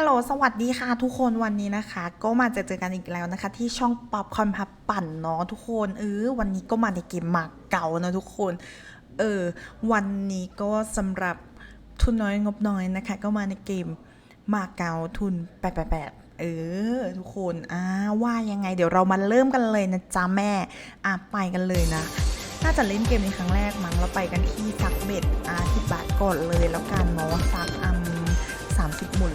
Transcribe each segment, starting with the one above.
ฮัลโหล สวัสดีค่ะทุกคนวันนี้นะคะ ก็มาเจอเจอกันอีกแล้วนะคะ ที่ช่องป๊อปคอนพับปั่นเนาะทุกคนเออวันนี้ก็มาในเกมหมากเก่านะทุกคน เออ วันนี้ก็สำหรับทุนน้อยงบน้อยนะคะ ก็มาในเกมหมากเก่าทุน888เออ ทุกคนอ่าว่ายังไง เดี๋ยวเรามาเริ่มกันเลยนะจ๊ะแม่อะไปกันเลยนะน่าจะเล่นเกมในครั้งแรกมั้งเราไปกันที่ซักเบ็ดอาทิบาทก่อนเลยแล้วกันเนาะซักอัมสามสิบหมุน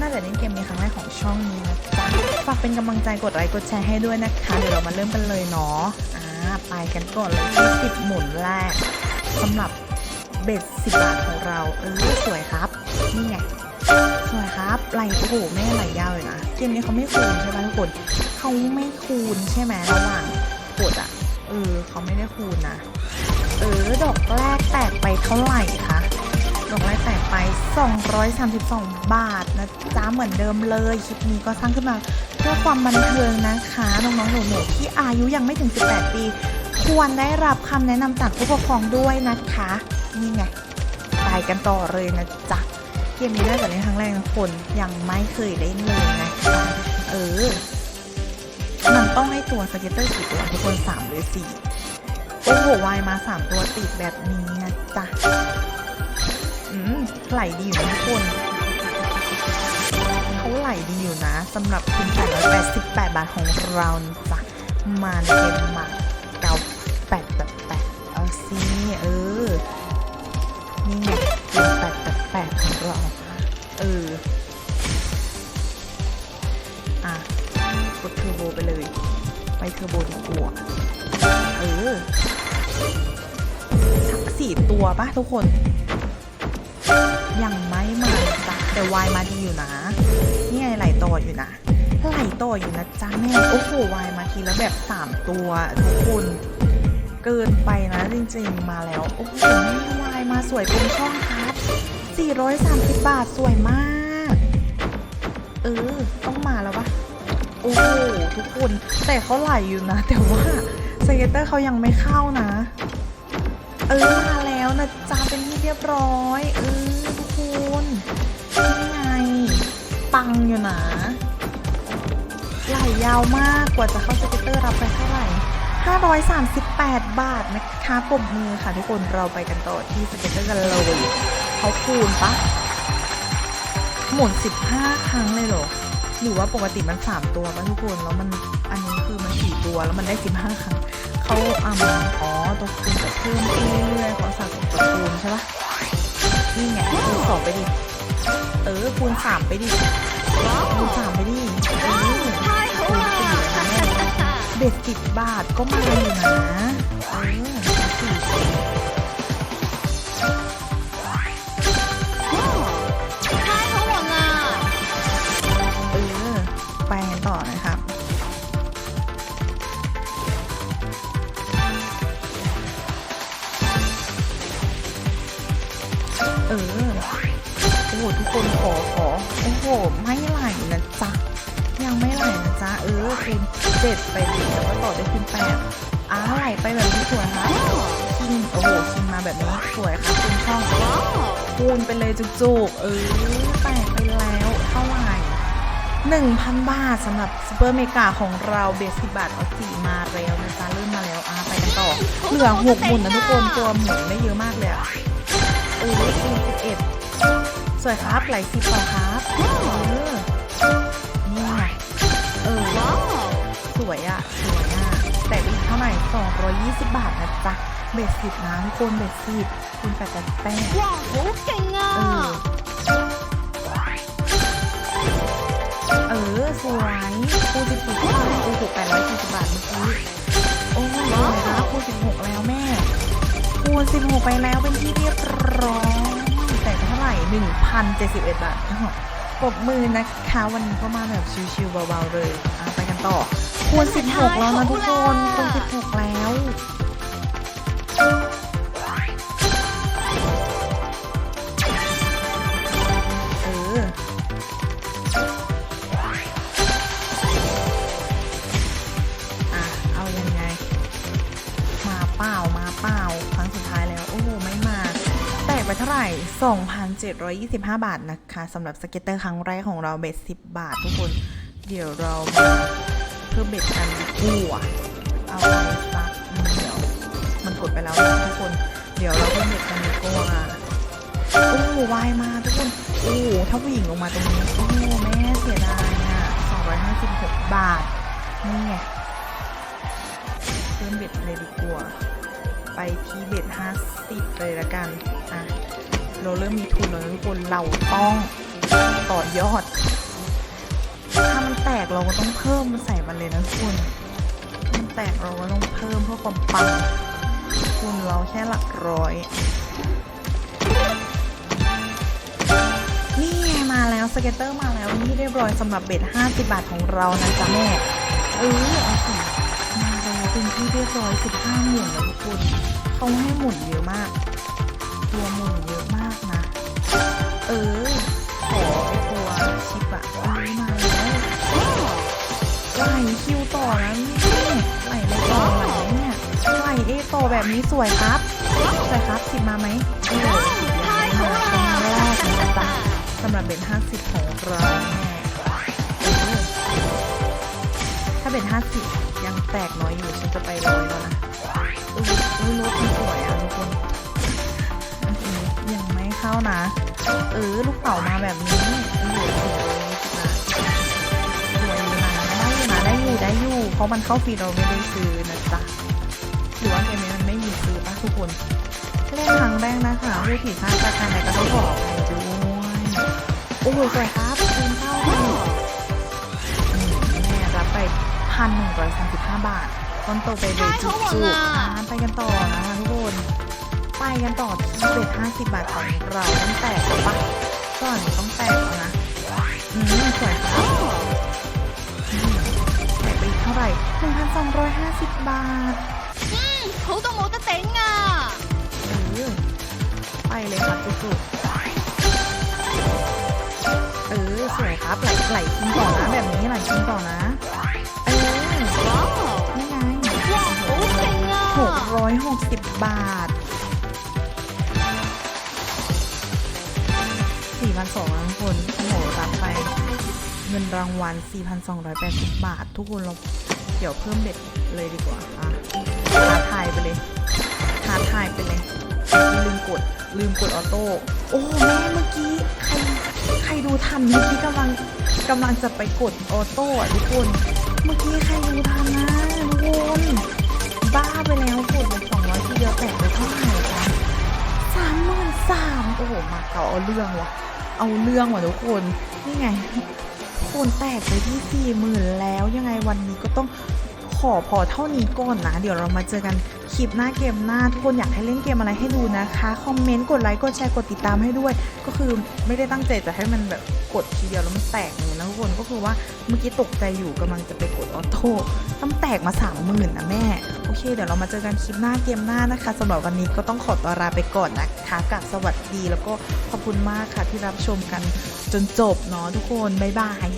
น่าจะเล่นเกมในครั้งแรกของช่องนี้นะจ๊ะฝากเป็นกำลังใจกดไลค์กดแชร์ให้ด้วยนะคะ เดี๋ยวเรามาเริ่มกันเลยเนาะอ่าไปกันก่อนเลยที่สิบหมุนแรกสำหรับเบ็ดสิบบาทของเราเออสวยครับ นี่ไงสวยครับไหลโอ้โหแม่ไหลยาวเลยนะเกมนี้เขาไม่คูณใช่ไหมทุกคนเขาไม่คูณใช่ไหมระหว่างกดอะเออเขาไม่ได้คูณนะเออดอกแรกแตกไปเท่าไหร่คะ ดอกแรกแตกไป 232 บาทนะจ๊ะเหมือนเดิมเลยคลิปนี้ก็สร้างขึ้นมาเพื่อความบันเทิงนะคะน้องๆหนูๆที่อายุยังไม่ถึง 18 ปี ควรได้รับคำแนะนำจากผู้ปกครองด้วยนะคะนี่ไงไปกันต่อเลยนะจ๊ะเกมนี้น่าจะเล่นครั้งแรกนะคนยังไม่เคยเล่นเลยนะคะเออมันต้องให้ตัวสเก็ตเตอร์กี่ตัวทุกคนสามหรือสี่โอ้โหวายมาสามตัวติดแบบนี้นะจ๊ะ อืมไหลดีอยู่นะทุกคนเขาไหลดีอยู่นะสำหรับทุน888 บาทของเรานะจ้ะมาในเกมมาเก้าแปดแปดแปดเอาสิเออ นี่ไงเกมแปดแปดแปดของเรา เออ อะ กดเทอร์โบไปเลย ไปเทอร์โบดีกว่าเออสักสี่ตัวปะทุกคน ยังไม่มาจ้ะแต่วายมาดีอยู่นะนี่ไงไหลต่ออยู่นะไหลต่ออยู่นะจ๊ะแม่โอ้โหวายมาทีแล้วแบบสามตัวทุกคนเกินไปนะจริงๆมาแล้วโอ้โหแม่วายมาสวยเป็นช่องครับ430 บาทสวยมาก เออ ต้องมาแล้วปะโอ้โหทุกคนแต่เขาไหลอยู่นะ แต่ว่าสเก็ตเตอร์เขายังไม่เข้านะ เออมา นะจ๊ะเป็นที่เรียบร้อย เออทุกคนนี่ไง ปังอยู่นะไหลยาวมากกว่าจะเข้าสเก็ตเตอร์รับไปเท่าไหร่ 538 บาทนะคะปมมือค่ะทุกคนเราไปกันต่อที่สเก็ตเตอร์กันเลยเขาคูณปะหมุน 15 ครั้งเลยเหรอหรือว่าปกติมัน 3 ตัวปะทุกคน แล้วมันอันนี้คือมัน 4 ตัวแล้วมันได้ 15 ครั้ง เขาอ่ำอ๋อตัวคูณจะเพิ่มขึ้นเรื่อยๆเขาสั่งตัวคูณใช่ปะนี่ไงคูณสองไปดิ เออคูณสามไปดิคูณสามไปดิเออคูณสี่เลยนะแม่เบ็ดสิบบาทก็มาอยู่นะเออสี่ หทุกคนขอขอโอ้โห ไม่ไหลนะจ๊ะ ยังไม่ไหลนะจ๊ะ เออคูณเจ็ดไปดิแล้วก็ต่อด้วยคูณแปดอ้าไหลไปแบบนี้สวยครับคิงโอ้โหคิงมาแบบนี้สวยครับคุณช่องคูณไปเลยจุกๆ เออแตกไปแล้วเท่าไหร่1,000 บาทสำหรับซูเปอร์เมกาของเราเบสสิบาทเอาสี่มาแล้วนะจ๊ะเริ่มมาแล้วอ่าไปกันต่อ เหลือหกหมุนนะทุกคนตัวหมุนไม่เยอะมากเลยอะเออคูณ สวยครับ ไหลสีบต่อครับเออนี่ไงเออสวยอะ สวยอะ แต่อีกเท่าไหร่220 บาทนะจ๊ะ เบ็ดสิบนะทุกคนเบ็ดสิบคุณแปดแปดแป้ดว้าวเก่งอะเออ สวยคูณสิบหกบาทคูณหกแปดร้อยสี่สิบบาทเมื่อกี้โอ้โหคูณสิบหกแล้วแม่คูณสิบหกไปแล้วเป็นที่เรียบร้อย 1,071 บาททั้งหมดปรบมือนะคะ วันนี้ก็มาแบบชิวๆเบาๆเลยไปกันต่อ ควร 16 แล้วนะทุกคนควร16 แล้ว เท่ามาเปล่าครั้งสุดท้ายแล้วโอ้โหไม่มาไหร่ 2,725 บาทนะคะสำหรับสเก็ตเตอร์ครั้งแรกของเราเบ็ด10 บาททุกคน เดี๋ยวเรามาเพิ่มเบ็ดกันดีกว่าเอาไปซักเดี๋ยวมันกดไปแล้วนะทุกคน เดี๋ยวเราเพิ่มเบ็ดกันดีกว่าโอ้วายมาทุกคน โอ้ถ้าผู้หญิงลงมาตรงนี้ โอ้แม่เสียดายอะ256 บาท นี่ไงเพิ่มเบ็ดเลยดีกว่า ไปที่เบ็ด50เลยละกัน อะ เราเริ่มมีทุนแล้วนะทุกคนเราต้องต่อยอด ถ้ามันแตกเราก็ต้องเพิ่มมาใส่มันเลยนะทุกคนมันแตกเราก็ต้องเพิ่มเพื่อความปังทุนเราแค่หลักร้อย นี่มาแล้วสเก็ตเตอร์มาแล้วนี่เรียบร้อยสำหรับเบ็ด50 บาทของเรานะจ๊ะแม่เออเอาสิ เป็นที่เรียบร้อย 15 หมื่นแล้วทุกคนเขาให้หมุนเยอะมาก ตัวหมุนเยอะมากนะ เออขอตัวชิปอะมาแล้วไหลคิวต่อนี่ไหลเลยต่อไหลเนี่ยไหลเอต่อแบบนี้สวยครับสวยครับสิบมาไหมโอ้โหสิบยังไม่มาตรงแรกนะจ๊ะสำหรับเบ็ดห้าสิบของเราแม่ถ้าเบ็ดห้าสิบ แตกน้อยอยู่ฉันจะไปร้อยแล้วนะอุ้ยอุ้ยรถมันสวยอะทุกคนอันนี้ยังไม่เข้านะ เออลูกเต่ามาแบบนี้โอ้โหสวยเลยนะสวยนะได้อยู่นะได้อยู่ได้อยู่ เพราะมันเข้าฟรีเราไม่ได้ซื้อนะจ๊ะหรือว่าเกมนี้มันไม่มีซื้อป่ะทุกคนเล่นครั้งแรกนะคะไม่ผิดพลาดประการใดก็ต้องบอกด้วยโอ้โหสวยครับคืนเข้าไปแม่รับไปันหนึ่งร้อยสามสิบห้าบาท ต้นโตไปเลยจุกจุกไปกันต่อนะทุกคนไปกันต่อที่เบ็ดสิบบาทของเราต้องแตกปะก่อนต้องแตกนะอืมสวยค่ะแตกไปเท่าไหร่ 1,250 บาทอืมเขาต้องโมตะเต็งอะไปเลยค่ะจุกจุกเออสวยครับไหลไหลกินต่อนะแบบนี้ไหลกินต่อนะ 160 บาทสี่พันสองทุกคนโอ้โหรับไป เงินรางวัล 4,280 บาท ทุกคนเราเดี๋ยวเพิ่มเบ็ดเลยดีกว่าอะท้าทายไปเลยท้าทายไปเลย ลืมกด ลืมกดออโต้ โอ้แม่เมื่อกี้ ใคร ใครดูทันเมื่อกี้กำลังกำลังจะไปกดออโต้ทุกคน เมื่อกี้ใครดูทันนะทุกคน บ้าไปแล้วกดไปสองร้อยทีเดียวแตกไปเท่าไหร่คะสามหมื่นสามโอ้โหมาเก่าเอาเรื่องว่ะเอาเรื่องว่ะทุกคนนี่ไงคนแตกไปที่สี่หมื่นแล้วยังไงวันนี้ก็ต้อง ขอพอเท่านี้ก่อนนะ เดี๋ยวเรามาเจอกันคลิปหน้าเกมหน้า ทุกคนอยากให้เล่นเกมอะไรให้ดูนะคะ คอมเมนต์กดไลค์กดแชร์กดติดตามให้ด้วย ก็คือไม่ได้ตั้งใจจะให้มันแบบกดทีเดียวแล้วมันแตกเลยนะทุกคนก็คือว่าเมื่อกี้ตกใจอยู่กำลังจะไปกดออโต้ต้องแตกมาสามหมื่นนะแม่ โอเค เดี๋ยวเรามาเจอกันคลิปหน้าเกมหน้านะคะสำหรับวันนี้ก็ต้องขอตัวลาไปก่อนนะคะกับสวัสดีแล้วก็ขอบคุณมากค่ะที่รับชมกันจนจบเนาะทุกคนบ๊ายบาย